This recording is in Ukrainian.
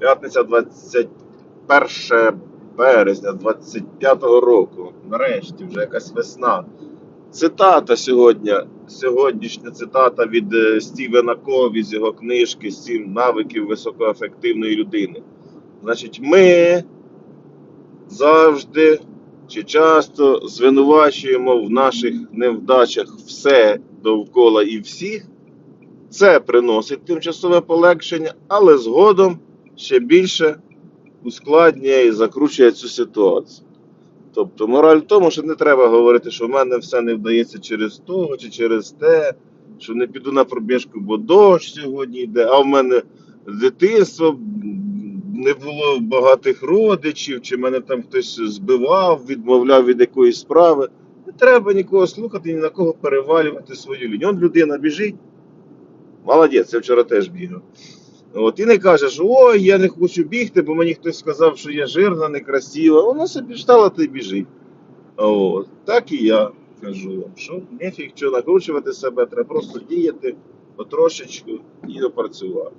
П'ятниця 21 березня 25-го року. Нарешті вже якась весна. Цитата сьогодні. Сьогоднішня цитата від е, Стівена Кові з його книжки Сім навиків високоефективної людини. Значить, ми завжди чи часто звинувачуємо в наших невдачах все довкола і всіх. Це приносить тимчасове полегшення, але згодом ще більше ускладнює і закручує цю ситуацію. Тобто мораль в тому, що не треба говорити, що в мене все не вдається через того чи через те, що не піду на пробіжку, бо дощ сьогодні йде, а в мене дитинство не було багатих родичів, чи мене там хтось збивав, відмовляв від якоїсь справи. Не треба нікого слухати, ні на кого перевалювати свою лінію. Он людина біжить. Молодець, я вчора теж бігав. От, і не кажеш, ой, я не хочу бігти, бо мені хтось сказав, що я жирна, некрасива. Вона собі встала та й біжить. От. Так і я кажу вам, що нефіг що накручувати себе, треба просто діяти потрошечку і опрацювати.